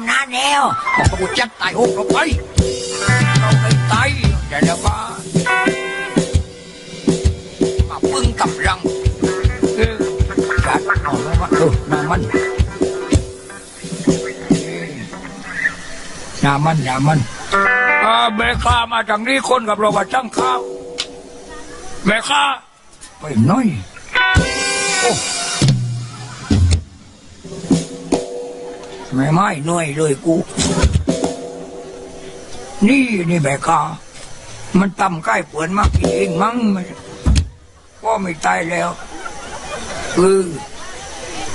ำนานแล้วบอกว่ากูจัดตายหกเราไปเราไปตายแต่แล้วมามาปึ้งกับรังเออการเอาแล้วว่าเออน้ำมันน้ำมันน้ำมันอ่าแม่ค้ามาทางนี้คนกับเราว่าจ้างข้าวแม่ค้าไปหน่อยโอ้ ไม่ไม่หน่อยเลยกู นี่นี่แม่ค้ามันตำใกล้เปือนมากกินเองมั้งมันก็ไม่ตายแล้วเออ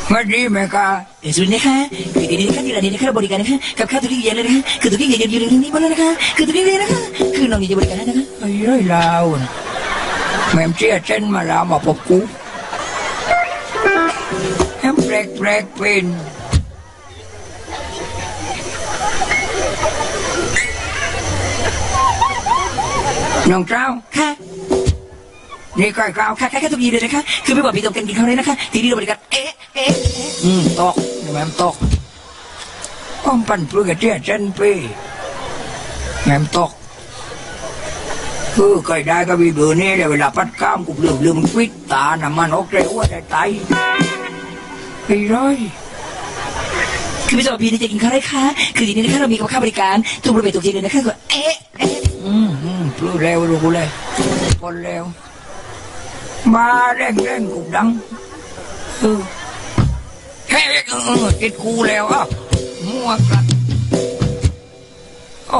ไม่ดีแม่ค้าเดี๋ยวสุดนะคะคือทีนี้นะคะที่ร้านนี้นะคะบริการนะคะกับข้าวทุกอย่างเลยนะคะคือทุกอย่างอยู่ในนี้หมดเลยนะคะคือทุกอย่างเลยนะคะคือน้องอยากจะบริการให้นะคะไอ้เร้อยลาวนะแม่มเชี่ยเส้นมาลาวมาพบกูแอมแปลกแปลกเป็น น้องเจ้าค่ะนี่ใกล้ข้าวค่ะค่ะค่ะทุกอย่างเลยนะคะ คือไม่บอกพี่ต้องการกินข้าวเลยนะคะ ทีนี้เราบริการเอ๊ะเอ๊ะอืมตกนี่แม่มตกป้อมปั่นเปลือกเชี่ยเส้นไปแม่มตกเออเคยได้ก็มีเบอร์นี้เลยเวลาปัดก้ามกูลืมลืมปิดตาน้ำมันออกใจอ้วนได้ไตไอ้ร้อยคือไม่ใช่ว่าพี่จะกินข้าวได้ค่ะ คือทีนี้นะคะเรามีกับข้าวบริการทุกบริเวณทุกอย่างเลยนะคะคือเอ๊ะเอ๊ะอื มอืมปลื้มแล้วรู้เลยคนแล้ว มาแรงแรงกูดังเออแค่เออเออติดกูแล้วอะมั่วกันโอ้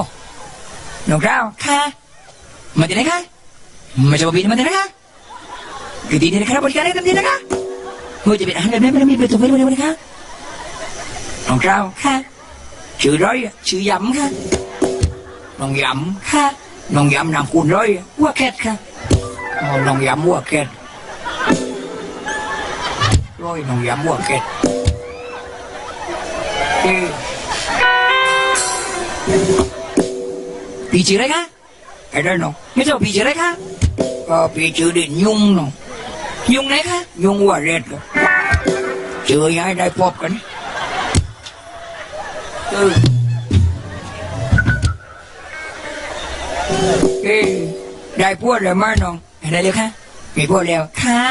น้องเจ้าค่ะมาจากไหนคะไม่ใช่ว่าพี่มาจากไหนคะคือทีนี้นะคะเราบริการได้เต็มที่นะคะเมื่อจะเป็นอาหารแบบนี้ไม่ได้มีประตูไว้ด้วยนะคะน้องเจ้าค่ะชื่อร้อยอะชื่อยำค่ะน้องยค่ะำ น้องยำนามคุณร้อยอะว่าแคทค่ะน้องยำวัวแกดร้อยน้องยำวัวแกดเอ๊ะพี่ชื่ออะไรคะไอ้ได้น้องไม่ใช่ว่าพี่ชื่ออะไรคะก็พี่ชื่อดินยุงน้องยุงไหนคะยุงว่าเร็ดเจอย้ายได้พบกันเออ เอ้ยได้พวดแล้วไหมน้องอะไรเร็วคะมีพวดแล้วค่ะ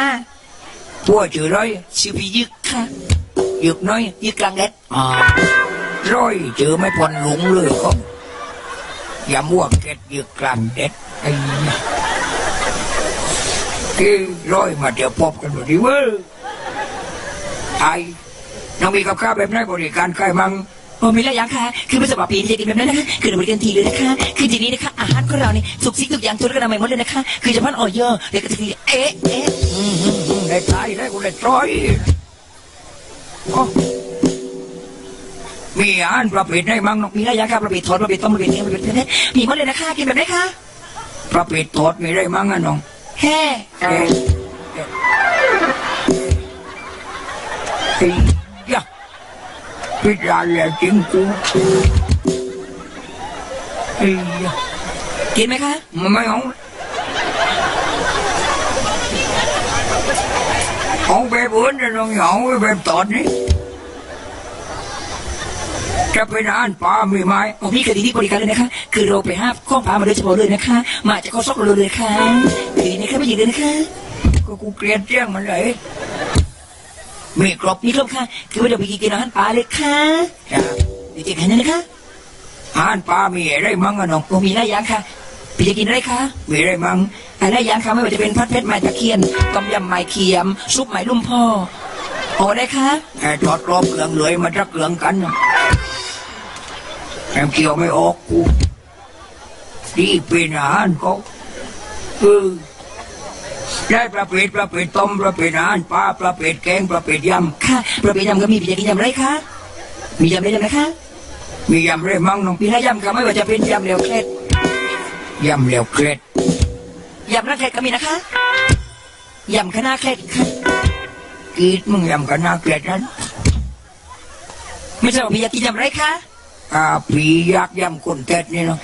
พวดชื่อร้อยชื่อพี่ยึกค่ะหยุกน้อยยึกกลางเล็ดอ่าร้อยเจอไม่พอนหลงเลยก็อย่ามั่วเก็ดหยึกกลางเด็ดไอ้เนี่ยเอ้ยร้อยมาเดี๋ยวพบกันหมดดีเว้ยไอ้น้องมีกับข้าวแบบไหนบริการใครมั่ง โอมีแล้วยังค่ะ คือไม่ใช่ว่าพี่จะกินแบบนั้นนะคะคือเราบริการทีเลยนะคะ คือทีนี้นะคะ อาหารของเราเนี่ยสุกซิกทุกอย่างทุกกระดาษใหม่หมดเลยนะคะ คือเฉพาะออยเดี๋ยวก็จะคือเอ๊ะเอ๊ะอืมอืมอืมได้ตายได้กูได้ตรอยโอ้มีอาหารประเภทไหนมั่งน้องมีแล้วยังค่ะประเภททอดประเภทต้มประเภทเนื้อประเภทเนื้อมีหมดเลยนะคะ กินแบบไหนคะประเภททอดมีได้มั่งอะน้องแฮ่ พิจารณาจริงกูเอ้ยยะกินไหมคะ มันไม่เอาเอาแบบอื่นนะน้องอย่าเอาแบบตอดนี่จะเป็นอาหารปลามีไหมโอ้พี่คือทีนี้บริการเลยนะคะ คือเราไปห้าข้องพามาโดยเฉพาะเลยนะคะ มาจากข้อซอกเราเลยค่ะคือทีนี้ค่ะไม่หยิบเลยนะคะ ก็กูเกลียดเจียงมันเลย มีครบมีครบค่ะ คือว่าเดี๋ยวไปกินอาหารปลาเลยค่ะจ้ะเดี๋ยวจะแค่นั้นนะคะอาหารปลามีอะไรมั่งอะน้องโอ้มีหลายอย่างค่ะพี่จะกินอะไรคะมีอะไรมั่งอะไรอย่างค่ะไม่ว่าจะเป็นพัดเพชรไม้ตะเคียนต้มยำไม้เคียม ซุปไม้ลุ่มพ่อโอ้ได้ค่ะไอ้ทอดกรอบเกลืองเหลยมันจะเกลืองกันน่ะแอมเกี่ยวไม่ออกกูนี่เป็นอาหารเขาเออ ได้ประเภทประเภทต้มประเภทอาหารปลาประเภทแกงประเภทยค่ะประเภทยำก็มีพี่จะกินยำอะไรคะมียำอะไรยำนะคะำมียำอะไรมั่งน้องมีหลายยำค่ะไม่ว่าจะเป็นยำเหลวเคล็ดยำเหลวเกล็ดยำหน้าเคล็ดก็มีนะคะยำคณะเคล็ดค่ะกรีดมึงยำกันน่าเกลียดนั้นไม่ใช่ว่าพี่อยากกินยำอะไรคะอ่าผียักษ์ยำคนเต็ดนี่เนาะ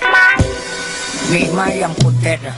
มีไหมยำคนเต็ดอะ